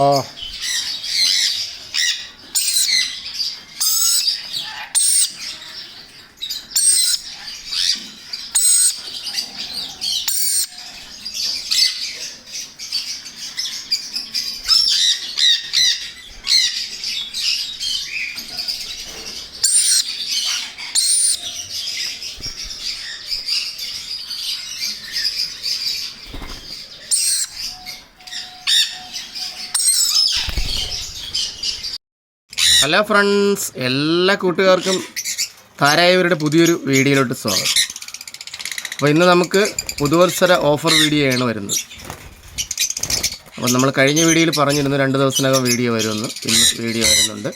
Oh. Hello friends എല്ലാ കൂട്ടുകാർക്കും താരായവരുടെ പുതിയൊരു വീഡിയോയിലോട്ട് സ്വാഗതം. അപ്പോൾ ഇന്ന് നമുക്ക് പുതുവത്സര ഓഫർ വീഡിയോയാണ് വരുന്നത്. അപ്പോൾ നമ്മൾ കഴിഞ്ഞ വീഡിയോയിൽ പറഞ്ഞിരുന്നു രണ്ട് ദിവസത്തിനകം വീഡിയോ വരുമെന്ന്. ഇന്ന് വീഡിയോ വരുന്നുണ്ട്.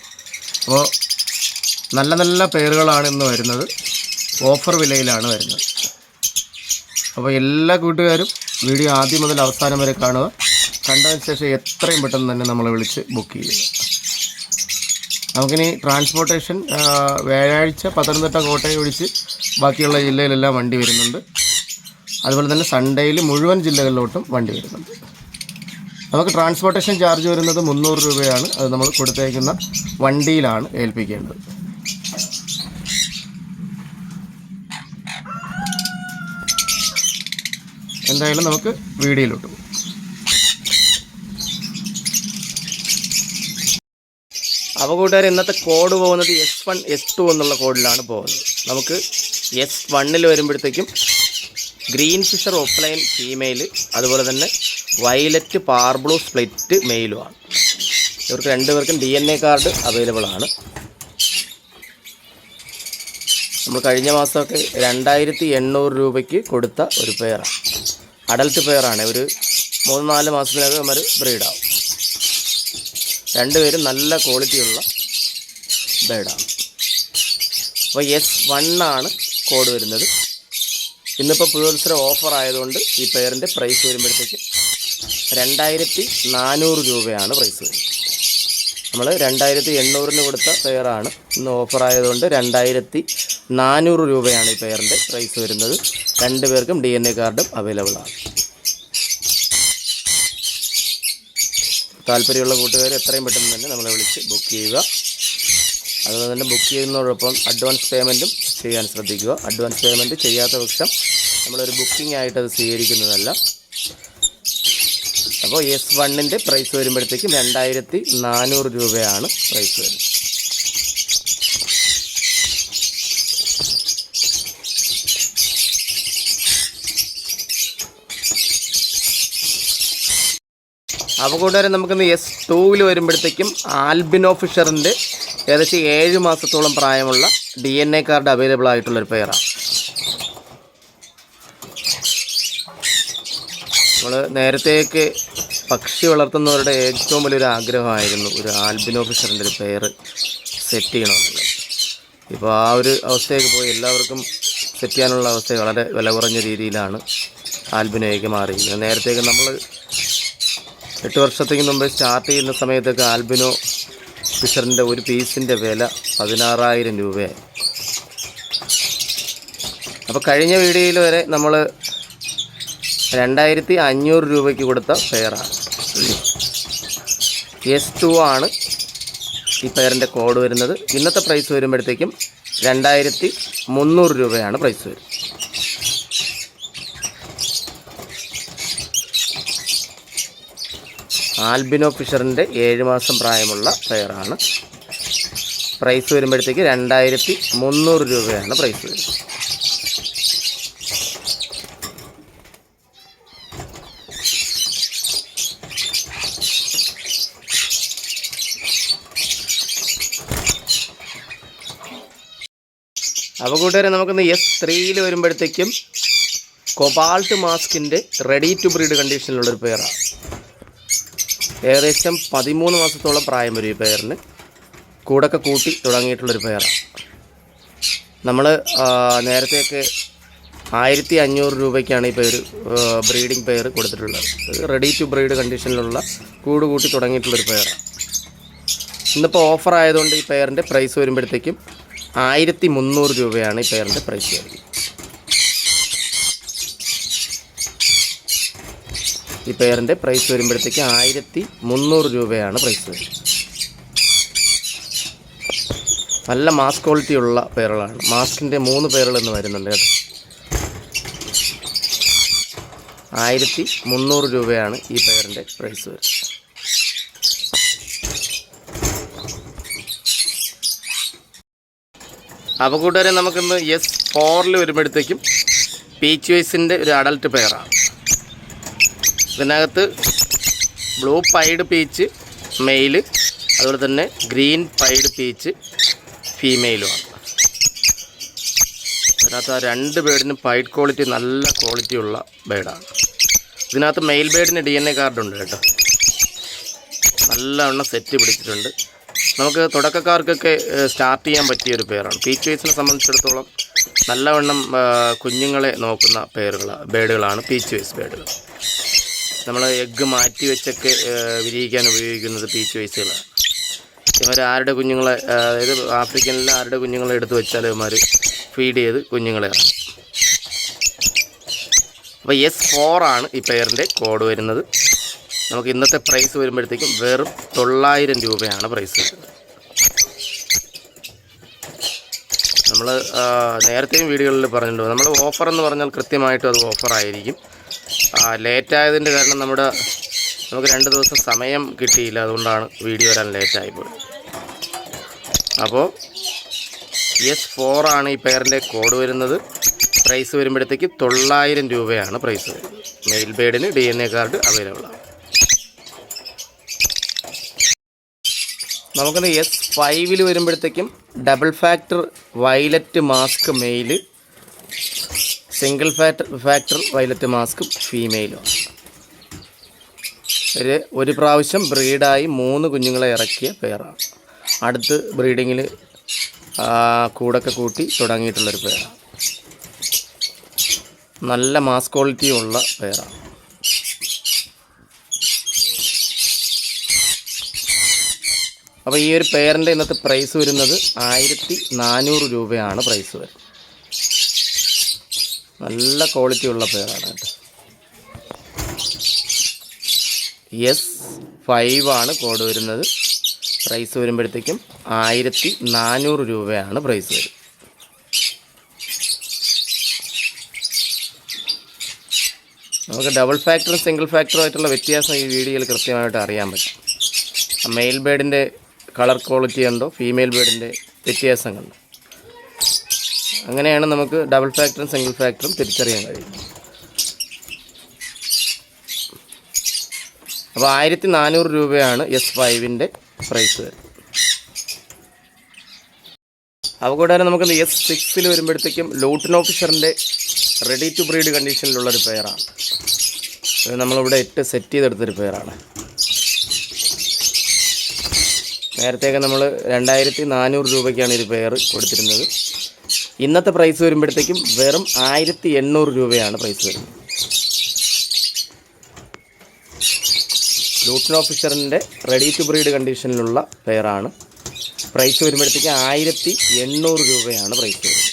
അപ്പോൾ നല്ല നല്ല പേരുകളാണ് ഇന്ന് വരുന്നത്. ഓഫർ വിലയിലാണ് വരുന്നത്. അപ്പോൾ എല്ലാ കൂട്ടുകാരും വീഡിയോ ആദ്യം മുതൽ അവസാനം വരെ കാണുക. കണ്ടതിന് ശേഷം എത്രയും പെട്ടെന്ന് തന്നെ നമ്മളെ വിളിച്ച് ബുക്ക് ചെയ്യുക. നമുക്കിനി ട്രാൻസ്പോർട്ടേഷൻ വ്യാഴാഴ്ച പത്തനംതിട്ട കോട്ടയം ഒഴിച്ച് ബാക്കിയുള്ള ജില്ലയിലെല്ലാം വണ്ടി വരുന്നുണ്ട്. അതുപോലെ തന്നെ സൺഡേയിൽ മുഴുവൻ ജില്ലകളിലോട്ടും വണ്ടി വരുന്നുണ്ട്. നമുക്ക് ട്രാൻസ്പോർട്ടേഷൻ ചാർജ് വരുന്നത് മുന്നൂറ് രൂപയാണ്. അത് നമ്മൾ കൊടുത്തേക്കുന്ന വണ്ടിയിലാണ് ഏൽപ്പിക്കേണ്ടത്. എന്തായാലും നമുക്ക് വീഡിയോയിലോട്ട് പോകും. അപ്പോൾ കൂട്ടുകാർ ഇന്നത്തെ കോഡ് പോകുന്നത് എസ് വൺ എസ് ടു എന്നുള്ള കോഡിലാണ് പോകുന്നത്. നമുക്ക് എസ് വണ്ണിൽ വരുമ്പോഴത്തേക്കും ഗ്രീൻ ഫിഷർ ഓഫ്ലൈൻ ഫീമെയിൽ അതുപോലെ തന്നെ വയലറ്റ് പാർബ്ലൂ സ്പ്ലിറ്റ് മെയിലുമാണ് ഇവർക്ക് രണ്ടുപേർക്കും D N A card available ആണ്. നമ്മൾ കഴിഞ്ഞ മാസമൊക്കെ രണ്ടായിരത്തി എണ്ണൂറ് രൂപയ്ക്ക് കൊടുത്ത ഒരു പെയറാണ് അഡൽട്ട് പെയറാണ് ഒരു മൂന്ന് നാല് മാസത്തിനകം അവർ ബ്രീഡാവും രണ്ടുപേരും നല്ല ക്വാളിറ്റിയുള്ള ബേഡാണ്. അപ്പോൾ എസ് വണ്ണാണ് കോഡ് വരുന്നത്. ഇന്നിപ്പോൾ പുതുവത്സര ഓഫർ ആയതുകൊണ്ട് ഈ പെയറിന്റെ പ്രൈസ് വരുമ്പോഴത്തേക്ക് രണ്ടായിരത്തി നാനൂറ് രൂപയാണ് പ്രൈസ് വരുന്നത്. നമ്മൾ രണ്ടായിരത്തി എണ്ണൂറിന് കൊടുത്ത പെയറാണ് ഇന്ന് ഓഫർ ആയതുകൊണ്ട് രണ്ടായിരത്തി നാനൂറ് രൂപയാണ് ഈ പെയറിന്റെ പ്രൈസ് വരുന്നത്. രണ്ട് പേർക്കും ഡി എൻ എ കാർഡും അവൈലബിൾ താല്പര്യമുള്ള കൂട്ടുകാർ എത്രയും പെട്ടെന്ന് തന്നെ നമ്മളെ വിളിച്ച് ബുക്ക് ചെയ്യുക. അതുപോലെ തന്നെ ബുക്ക് ചെയ്യുന്നതോടൊപ്പം അഡ്വാൻസ് പേയ്മെന്റും ചെയ്യാൻ ശ്രദ്ധിക്കുക. അഡ്വാൻസ് പേയ്മെന്റ് ചെയ്യാത്ത പക്ഷം നമ്മളൊരു ബുക്കിംഗ് ആയിട്ട് സ്വീകരിക്കുന്നതല്ല. അപ്പോൾ എസ് വണ്ണിന്റെ പ്രൈസ് വരുമ്പോഴത്തേക്കും രണ്ടായിരത്തി നാനൂറ് രൂപയാണ് പ്രൈസ് വരുന്നത്. അപ്പോൾ കൂട്ടുകാരെ നമുക്കിന്ന് എസ് ടൂവിൽ വരുമ്പോഴത്തേക്കും ആൽബിനോ ഫിഷറിന്റെ ഏകദേശം ഏഴ് മാസത്തോളം പ്രായമുള്ള D N A card available ആയിട്ടുള്ളൊരു പെയറാണ് നമ്മൾ നേരത്തേക്ക് പക്ഷി വളർത്തുന്നവരുടെ ഏറ്റവും വലിയൊരു ആഗ്രഹമായിരുന്നു ഒരു ആൽബിനോ ഫിഷറിന്റെ ഒരു പെയർ സെറ്റ് ചെയ്യണമെന്നുള്ളത്. ഇപ്പോൾ ആ ഒരു അവസ്ഥയൊക്കെ പോയി എല്ലാവർക്കും സെറ്റ് ചെയ്യാനുള്ള അവസ്ഥ വളരെ വില കുറഞ്ഞ രീതിയിലാണ് ആൽബിനോയ്ക്ക് മാറിയിരിക്കുന്നത്. നേരത്തേക്ക് നമ്മൾ എട്ട് വർഷത്തേക്ക് മുമ്പ് സ്റ്റാർട്ട് ചെയ്യുന്ന സമയത്തൊക്കെ ആൽബിനോ ഫിഷറിന്റെ ഒരു പീസിന്റെ വില പതിനാറായിരം രൂപയായി. അപ്പോൾ കഴിഞ്ഞ വീഡിയോയിൽ വരെ നമ്മൾ രണ്ടായിരത്തി അഞ്ഞൂറ് രൂപയ്ക്ക് കൊടുത്ത പെയറാണ് എസ് ടു ആണ് ഈ പെയറിന്റെ കോഡ് വരുന്നത്. ഇന്നത്തെ പ്രൈസ് വരുമ്പോഴത്തേക്കും രണ്ടായിരത്തി മുന്നൂറ് രൂപയാണ് പ്രൈസ് വരുന്നത്. ആൽബിനോ ഫിഷറിന്റെ ഏഴ് മാസം പ്രായമുള്ള പെയറാണ്. പ്രൈസ് വരുമ്പോഴത്തേക്ക് രണ്ടായിരത്തി മുന്നൂറ് രൂപയാണ് പ്രൈസ് വരുന്നത്. അപ്പോൾ കൂട്ടുകാരെ നമുക്കിന്ന് എസ് ത്രീയിൽ വരുമ്പോഴത്തേക്കും കൊബാൾട്ട് മാസ്കിന്റെ റെഡി ടു ബ്രീഡ് കണ്ടീഷനിലുള്ളൊരു പെയറാണ്. ഏകദേശം പതിമൂന്ന് മാസത്തോളം പ്രായം വരും ഈ പയറിന് കൂടൊക്കെ കൂട്ടി തുടങ്ങിയിട്ടുള്ളൊരു പയറാണ് നമ്മൾ നേരത്തെയൊക്കെ ആയിരത്തി അഞ്ഞൂറ് രൂപയ്ക്കാണ് ഈ പേര് ബ്രീഡിംഗ് പെയർ കൊടുത്തിട്ടുള്ളത്. റെഡി ടു ബ്രീഡ് കണ്ടീഷനിലുള്ള കൂട് കൂട്ടി തുടങ്ങിയിട്ടുള്ളൊരു പെയറാണ് ഇന്നിപ്പോൾ ഓഫർ ആയതുകൊണ്ട് ഈ പെയറിന്റെ പ്രൈസ് വരുമ്പോഴത്തേക്കും ആയിരത്തി മുന്നൂറ് രൂപയാണ് ഈ പെയറിന്റെ പ്രൈസ് വരുന്നത്. ഈ പെയറിന്റെ പ്രൈസ് വരുമ്പോഴത്തേക്ക് ആയിരത്തി മുന്നൂറ് രൂപയാണ് പ്രൈസ് വരുന്നത്. നല്ല മാസ് ക്വാളിറ്റി ഉള്ള പേരുകളാണ് മാസ്കിന്റെ മൂന്ന് പേരുകളെന്ന് വരുന്നുണ്ട് കേട്ടോ. ആയിരത്തി മുന്നൂറ് രൂപയാണ് ഈ പെയറിന്റെ പ്രൈസ് വരുന്നത്. അപ്പോൾ കൂട്ടുകാരെ നമുക്കിന്ന് എസ് ഫോറിൽ വരുമ്പോഴത്തേക്കും പീച്ച് വൈസിന്റെ ഒരു അഡൽട്ട് പെയറാണ് ഇതിനകത്ത് ബ്ലൂ പൈഡ് പീച്ച് മെയിൽ അതുപോലെ തന്നെ ഗ്രീൻ പൈഡ് പീച്ച് ഫീമെയിലുമാണ് അതിനകത്ത് ആ രണ്ട് ബേഡിനും പൈഡ് ക്വാളിറ്റി നല്ല ക്വാളിറ്റി ഉള്ള ബേഡാണ്. ഇതിനകത്ത് മെയിൽ ബേഡിന് ഡി എൻ എ കാർഡുണ്ട് കേട്ടോ. നല്ലവണ്ണം സെറ്റ് പിടിച്ചിട്ടുണ്ട്. നമുക്ക് തുടക്കക്കാർക്കൊക്കെ സ്റ്റാർട്ട് ചെയ്യാൻ പറ്റിയ ഒരു പേരാണ്. പീച്ച് വൈസിനെ സംബന്ധിച്ചിടത്തോളം നല്ലവണ്ണം കുഞ്ഞുങ്ങളെ നോക്കുന്ന പേരുകൾ ബേഡുകളാണ് പീച്ച് വൈസ് ബേഡുകൾ. നമ്മൾ എഗ്ഗ് മാറ്റി വെച്ചൊക്കെ വിരിയിക്കാൻ ഉപയോഗിക്കുന്നത് പീച്ച് വൈസുകളാണ് ഇവർ ആരുടെ കുഞ്ഞുങ്ങളെ അതായത് ആഫ്രിക്കനിൽ ആരുടെ കുഞ്ഞുങ്ങളെ എടുത്തു വെച്ചാൽ ഇവന്മാർ ഫീഡ് ചെയ്ത് കുഞ്ഞുങ്ങളെ അപ്പോൾ എസ് ഫോറാണ് ഈ പെയറിന്റെ കോഡ് വരുന്നത്. നമുക്ക് ഇന്നത്തെ പ്രൈസ് വരുമ്പോഴത്തേക്കും വെറും തൊള്ളായിരം രൂപയാണ് പ്രൈസ് നമ്മൾ നേരത്തെയും വീഡിയോകളിൽ പറഞ്ഞിട്ടുണ്ട്. നമ്മൾ ഓഫർ എന്ന് പറഞ്ഞാൽ കൃത്യമായിട്ടും അത് ഓഫർ ആയിരിക്കും ലേറ്റ് ആയതിന്റെ കാരണം നമ്മുടെ നമുക്ക് രണ്ട് ദിവസം സമയം കിട്ടിയില്ല. അതുകൊണ്ടാണ് വീഡിയോ വരാൻ ലേറ്റ് പോയത് അപ്പോൾ എസ് ഫോറാണ് ഈ പെയറിന്റെ കോഡ് വരുന്നത്. പ്രൈസ് വരുമ്പോഴത്തേക്ക് തൊള്ളായിരം രൂപയാണ് price male ബേഡിന് D N A card available ആണ്. നമുക്കത് എസ് ഫൈവിൽ വരുമ്പോഴത്തേക്കും double factor violet mask male single factor factor violet mask ഫീമെയിലും ഒരു ഒരു പ്രാവശ്യം ബ്രീഡായി മൂന്ന് കുഞ്ഞുങ്ങളെ ഇറക്കിയ പേരാണ് അടുത്ത് ബ്രീഡിങ്ങിൽ കൂടൊക്കെ കൂട്ടി തുടങ്ങിയിട്ടുള്ളൊരു പേരാണ് നല്ല മാസ് ക്വാളിറ്റി ഉള്ള പേരാണ് അപ്പോൾ ഈ ഒരു പേരിന്റെ ഇന്നത്തെ പ്രൈസ് വരുന്നത് ആയിരത്തി നാനൂറ് രൂപയാണ് പ്രൈസ് വരുന്നത്. നല്ല ക്വാളിറ്റി ഉള്ള പെയറാണ് കേട്ടോ. എസ് ഫൈവ് ആണ് കോഡ് വരുന്നത്. പ്രൈസ് വരുമ്പോഴത്തേക്കും ആയിരത്തി നാനൂറ് രൂപയാണ് പ്രൈസ് വരുന്നത് നമുക്ക് ഡബിൾ ഫാക്ടറും സിംഗിൾ ഫാക്ടറും ആയിട്ടുള്ള വ്യത്യാസം ഈ വീഡിയോയിൽ കൃത്യമായിട്ട് അറിയാൻ പറ്റും. മെയിൽ ബേഡിന്റെ കളർ ക്വാളിറ്റി ഉണ്ടോ ഫീമെയിൽ ബേഡിന്റെ വ്യത്യാസം കണ്ടോ? അങ്ങനെയാണ് നമുക്ക് ഡബിൾ ഫാക്ടറും സിംഗിൾ ഫാക്ടറും തിരിച്ചറിയാൻ കഴിയും അപ്പോൾ ആയിരത്തി നാനൂറ് രൂപയാണ് എസ് ഫൈവിന്റെ പ്രൈസ് അപ്പോൾ കൂടാതെ നമുക്ക് എസ് സിക്സിൽ വരുമ്പോഴത്തേക്കും ലൂട്ടൻ ഓഫീസറിന്റെ റെഡി ടു ബ്രീഡ് കണ്ടീഷനിലുള്ളൊരു പെയറാണ് അത് നമ്മളിവിടെ ഇട്ട് സെറ്റ് ചെയ്തെടുത്തൊരു പെയറാണ് നേരത്തെയൊക്കെ നമ്മൾ രണ്ടായിരത്തി നാനൂറ് രൂപയ്ക്കാണ് ഒരു പെയർ കൊടുത്തിരുന്നത്. ഇന്നത്തെ പ്രൈസ് വരുമ്പോഴത്തേക്കും വെറും ആയിരത്തി എണ്ണൂറ് രൂപയാണ് പ്രൈസ് വരുന്നത്. ലൂട്ടൻ ഓഫീസറിന്റെ റെഡി ടു ബ്രീഡ് കണ്ടീഷനിലുള്ള പെയറാണ് പ്രൈസ് വരുമ്പോഴത്തേക്ക് ആയിരത്തി എണ്ണൂറ് രൂപയാണ് പ്രൈസ് വരുന്നത്.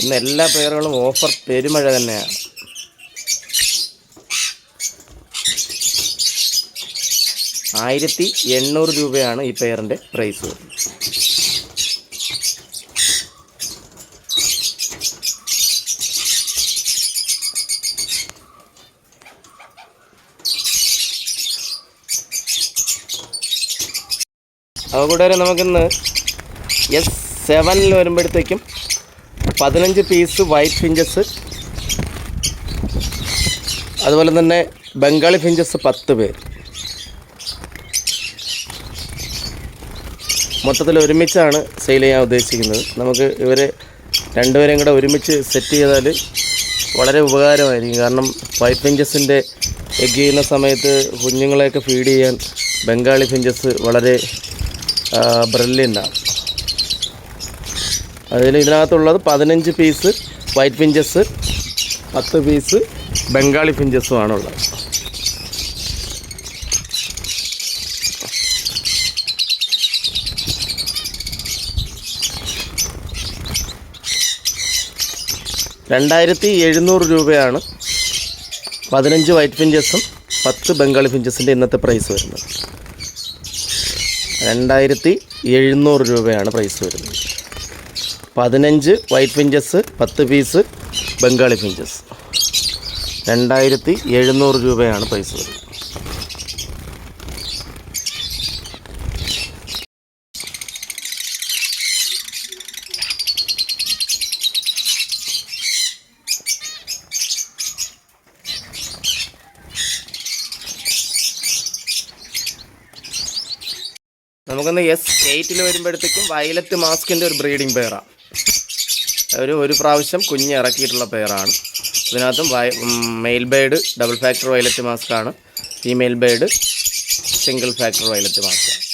ഇന്ന് എല്ലാ പെയറുകളും ഓഫർ പെരുമഴ തന്നെയാണ്. ആയിരത്തി എണ്ണൂറ് രൂപയാണ് ഈ പെയറിന്റെ പ്രൈസ് അപ്പോൾ അതുകൂടാതെ നമുക്കിന്ന് എസ് സെവനിൽ വരുമ്പോഴത്തേക്കും പതിനഞ്ച് പീസ് വൈറ്റ് ഫിഞ്ചസ് അതുപോലെ തന്നെ ബംഗാളി ഫിഞ്ചസ് പത്ത് പേര്. മൊത്തത്തിൽ ഒരുമിച്ചാണ് സെയിൽ ചെയ്യാൻ ഉദ്ദേശിക്കുന്നത്. നമുക്ക് ഇവരെ രണ്ടുപേരെയും കൂടെ ഒരുമിച്ച് സെറ്റ് ചെയ്താൽ വളരെ ഉപകാരമായിരിക്കും. കാരണം വൈറ്റ് ഫിഞ്ചസിന്റെ എഗ് ചെയ്യുന്ന സമയത്ത് കുഞ്ഞുങ്ങളെയൊക്കെ ഫീഡ് ചെയ്യാൻ ബംഗാളി ഫിഞ്ചസ് വളരെ ബ്രില്യന്റാണ് അതിൽ ഇതിനകത്തുള്ളത് പതിനഞ്ച് പീസ് വൈറ്റ് ഫിഞ്ചസ് പത്ത് പീസ് ബംഗാളി ഫിഞ്ചസുമാണുള്ളത് രണ്ടായിരത്തി എഴുന്നൂറ് രൂപയാണ് പതിനഞ്ച് വൈറ്റ് ഫിഞ്ചസും പത്ത് ബംഗാളി ഫിഞ്ചസിന്റെ ഇന്നത്തെ പ്രൈസ് വരുന്നത്. രണ്ടായിരത്തി എഴുന്നൂറ് രൂപയാണ് പ്രൈസ് വരുന്നത്. പതിനഞ്ച് വൈറ്റ് ഫിഞ്ചസ് പത്ത് പീസ് ബംഗാളി ഫിഞ്ചസ് രണ്ടായിരത്തി എഴുന്നൂറ് രൂപയാണ് പ്രൈസ് വരുന്നത്. നമുക്കൊന്ന് എസ് എയ്റ്റിൽ വരുമ്പോഴത്തേക്കും വയലറ്റ് മാസ്കിന്റെ ഒരു ബ്രീഡിംഗ് പെയറാണ് ഒരു ഒരു പ്രാവശ്യം കുഞ്ഞ് ഇറക്കിയിട്ടുള്ള പെയറാണ് ഇതിനകത്തും വയ male bird double factor violet മാസ്കാണ് female bird single factor violet മാസ്കാണ്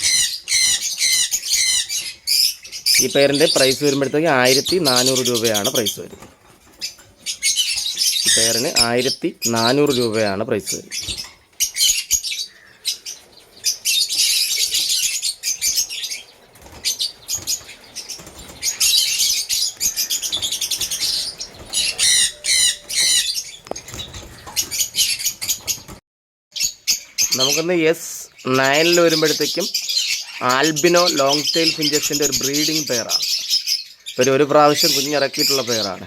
ഈ പെയറിന്റെ പ്രൈസ് വരുമ്പോഴത്തേക്ക് ആയിരത്തി നാനൂറ് രൂപയാണ് പ്രൈസ് വരുന്നത്. ഈ പെയറിന് ആയിരത്തി നാനൂറ് രൂപയാണ് പ്രൈസ് വരുന്നത്. നമുക്കൊന്ന് എസ് നയനിൽ വരുമ്പോഴത്തേക്കും ആൽബിനോ ലോങ് ടെയിൽ ഫിഞ്ചസിന്റെ ഒരു ബ്രീഡിംഗ് പെയറാണ്. ഒരു ഒരു പ്രാവശ്യം കുഞ്ഞിറക്കിയിട്ടുള്ള പെയറാണ്.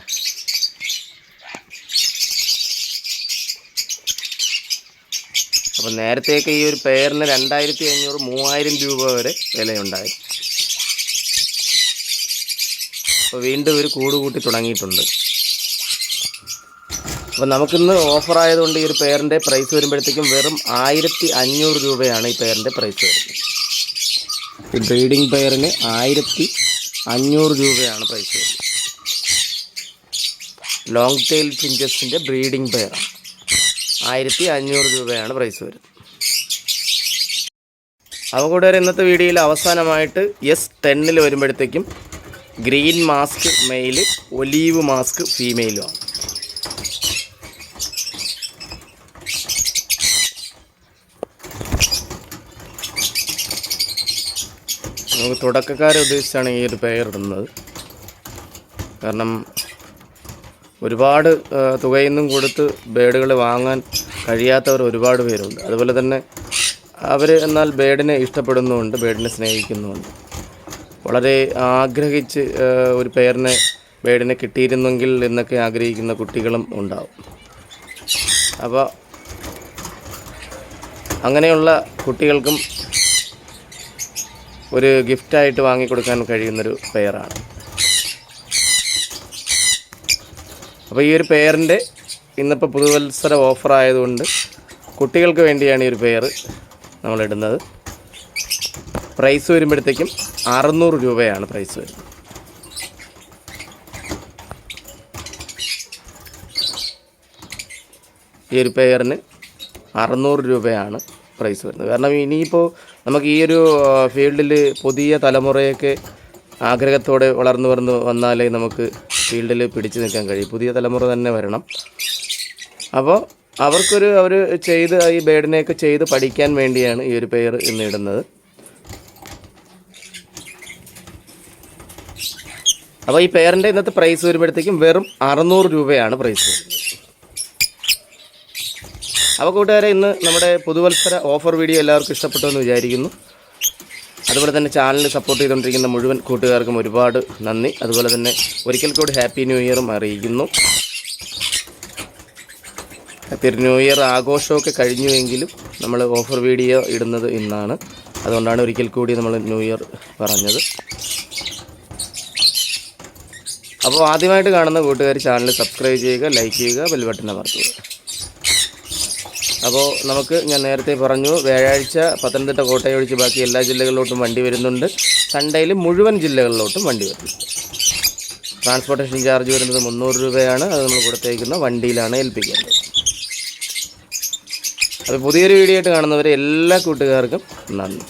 അപ്പോൾ നേരത്തെയൊക്കെ ഈ ഒരു പെയറിന് രണ്ടായിരത്തി അഞ്ഞൂറ് മൂവായിരം രൂപ വരെ വിലയുണ്ടായി. അപ്പോൾ വീണ്ടും ഒരു കൂട് കൂട്ടി തുടങ്ങിയിട്ടുണ്ട്. അപ്പോൾ നമുക്കിന്ന് ഓഫർ ആയതുകൊണ്ട് ഈ ഒരു പെയറിന്റെ പ്രൈസ് വരുമ്പോഴത്തേക്കും വെറും ആയിരത്തി അഞ്ഞൂറ് രൂപയാണ് ഈ പെയറിന്റെ പ്രൈസ് വരുന്നത്. ഈ ബ്രീഡിംഗ് പെയറിന് ആയിരത്തി അഞ്ഞൂറ് രൂപയാണ് പ്രൈസ് വരുന്നത്. ലോങ് ടെയിൽ ഫിഞ്ചസിന്റെ ബ്രീഡിംഗ് പെയറാണ് ആയിരത്തി അഞ്ഞൂറ് രൂപയാണ് പ്രൈസ് വരുന്നത്. അപ്പോൾ കൂടെ ഇന്നത്തെ വീഡിയോയിൽ അവസാനമായിട്ട് എസ് ടെന്നിൽ വരുമ്പോഴത്തേക്കും green mask male olive mask ഫീമെയിലുമാണ് നമുക്ക് തുടക്കക്കാരെ ഉദ്ദേശിച്ചാണ് ഈ ഒരു പെയർ ഇടുന്നത്. കാരണം ഒരുപാട് തുകയൊന്നും കൊടുത്ത് ബേഡുകൾ വാങ്ങാൻ കഴിയാത്തവർ ഒരുപാട് പേരുണ്ട്. അതുപോലെ തന്നെ അവർ എന്നാൽ ബേഡിനെ ഇഷ്ടപ്പെടുന്നുമുണ്ട് ബേഡിനെ സ്നേഹിക്കുന്നുമുണ്ട്. വളരെ ആഗ്രഹിച്ച് ഒരു പേരിനെ ബേഡിനെ കിട്ടിയിരുന്നെങ്കിൽ എന്നൊക്കെ ആഗ്രഹിക്കുന്ന കുട്ടികളും ഉണ്ടാവും. അപ്പോൾ അങ്ങനെയുള്ള കുട്ടികൾക്കും ഒരു ഗിഫ്റ്റായിട്ട് വാങ്ങിക്കൊടുക്കാൻ കഴിയുന്നൊരു പെയറാണ് അപ്പോൾ ഈ ഒരു പെയറിന്റെ ഇന്നിപ്പോൾ പുതുവത്സര ഓഫർ ആയതുകൊണ്ട് കുട്ടികൾക്ക് വേണ്ടിയാണ് ഈ ഒരു പെയർ നമ്മളിടുന്നത് പ്രൈസ് വരുമ്പോഴത്തേക്കും അറുന്നൂറ് രൂപയാണ് പ്രൈസ് വരുന്നത്. ഈ ഒരു പെയറിന് അറുന്നൂറ് രൂപയാണ് പ്രൈസ് വരുന്നത്. കാരണം ഇനിയിപ്പോൾ നമുക്ക് ഈ ഒരു ഫീൽഡിൽ പുതിയ തലമുറയൊക്കെ ആഗ്രഹത്തോടെ വളർന്നു വളർന്നു വന്നാലേ നമുക്ക് ഫീൽഡിൽ പിടിച്ചു നിൽക്കാൻ കഴിയും. പുതിയ തലമുറ തന്നെ വരണം. അപ്പോൾ അവർക്കൊരു അവർ ചെയ്ത് ഈ ബേഡിനെയൊക്കെ ചെയ്ത് പഠിക്കാൻ വേണ്ടിയാണ് ഈ ഒരു പെയർ ഇന്ന് ഇടുന്നത്. അപ്പോൾ ഈ പേരിന്റെ ഇന്നത്തെ പ്രൈസ് വരുമ്പോഴത്തേക്കും വെറും അറുന്നൂറ് രൂപയാണ് പ്രൈസ്. അപ്പോൾ കൂട്ടുകാരെ ഇന്ന് നമ്മുടെ പുതുവത്സര ഓഫർ വീഡിയോ എല്ലാവർക്കും ഇഷ്ടപ്പെട്ടു എന്ന് വിചാരിക്കുന്നു. അതുപോലെ തന്നെ ചാനൽ സപ്പോർട്ട് ചെയ്തുകൊണ്ടിരിക്കുന്ന മുഴുവൻ കൂട്ടുകാർക്കും ഒരുപാട് നന്ദി. അതുപോലെ തന്നെ ഒരിക്കൽ കൂടി ഹാപ്പി ന്യൂ ഇയറും അറിയിക്കുന്നു. ഹാപ്പി ന്യൂ ഇയർ ആഘോഷമൊക്കെ കഴിഞ്ഞുവെങ്കിലും നമ്മൾ ഓഫർ വീഡിയോ ഇടുന്നത് ഇന്നാണ്. അതുകൊണ്ടാണ് ഒരിക്കൽ കൂടി നമ്മൾ ന്യൂ ഇയർ പറഞ്ഞത്. അപ്പോൾ ആദ്യമായിട്ട് കാണുന്ന കൂട്ടുകാർ ചാനൽ സബ്സ്ക്രൈബ് ചെയ്യുക ലൈക്ക് ചെയ്യുക ബെൽ ബട്ടൺ അമർത്തുക. അപ്പോൾ നമുക്ക് ഞാൻ നേരത്തെ പറഞ്ഞു വ്യാഴാഴ്ച പത്തനംതിട്ട കോട്ടയം ഒഴിച്ച് ബാക്കി എല്ലാ ജില്ലകളിലോട്ടും വണ്ടി വരുന്നുണ്ട്. സൺഡേയിൽ മുഴുവൻ ജില്ലകളിലോട്ടും വണ്ടി വരുന്നുണ്ട്. ട്രാൻസ്പോർട്ടേഷൻ ചാർജ് വരുന്നത് മുന്നൂറ് രൂപയാണ്. അത് നമ്മൾ കൊടുത്തേക്കുന്ന വണ്ടിയിലാണ് ഏൽപ്പിക്കേണ്ടത്. അപ്പോൾ പുതിയൊരു വീഡിയോ ആയിട്ട് കാണുന്നവരെ എല്ലാ കൂട്ടുകാർക്കും നന്ദി.